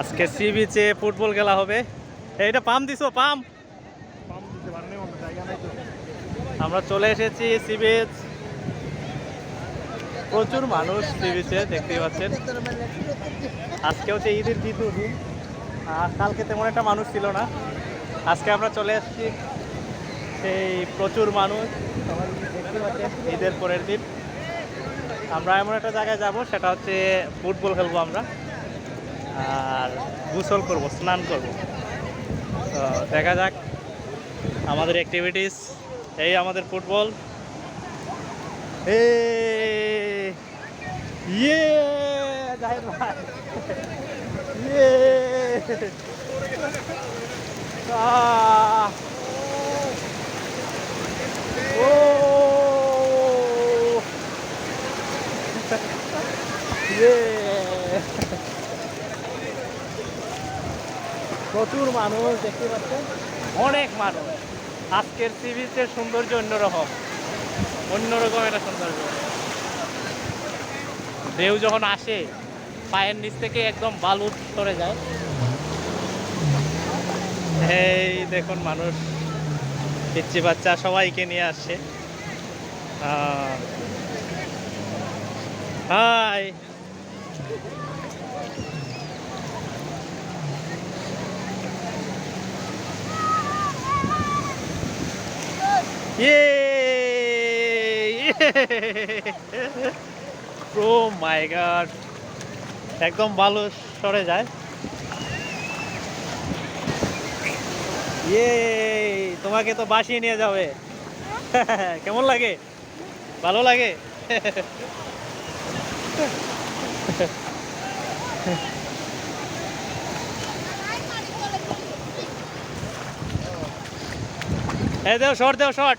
আজকে সি বিচে ফুটবল খেলা হবে। এইটা পাম দিছো, পাম। আমরা চলে এসেছি সি বিচ। প্রচুর মানুষ সি বিচে, দেখতেই পাচ্ছেন। আজকে হচ্ছে ঈদের দ্বিতীয় দিন। আর কালকে তেমন একটা মানুষ ছিল না। আজকে আমরা চলে এসেছি সেই প্রচুর মানুষ। ঈদের পরের দিন। আমরা এমন একটা জায়গায় যাব, সেটা হচ্ছে ফুটবল খেলব আমরা। আর গোসল করব, স্নান করব। তো দেখা যাক আমাদের অ্যাক্টিভিটিস এই আমাদের ফুটবল এ ইয়ে ইয়ে। আহ। ইয়ে। প্রচুর মানুষ দেখতে পাচ্ছেন। অনেক মানুষ। আজকের সি বিচের সৌন্দর্য অন্যরকম। অন্যরকম একটা সৌন্দর্য। ঢেউ যখন আসে, পায়ের নিচ থেকে একদম বালু সরে যায়। এই দেখুন মানুষ। পিচ্ছি বাচ্চা সবাইকে নিয়ে আসছে। হাই। Oh my god! একদম ভালো সরে যায়। ইয়ে তোমাকে তো বাসিয়ে নিয়ে যাবে। কেমন লাগে? ভালো লাগে? এই দেও শর্ট দেও শর্ট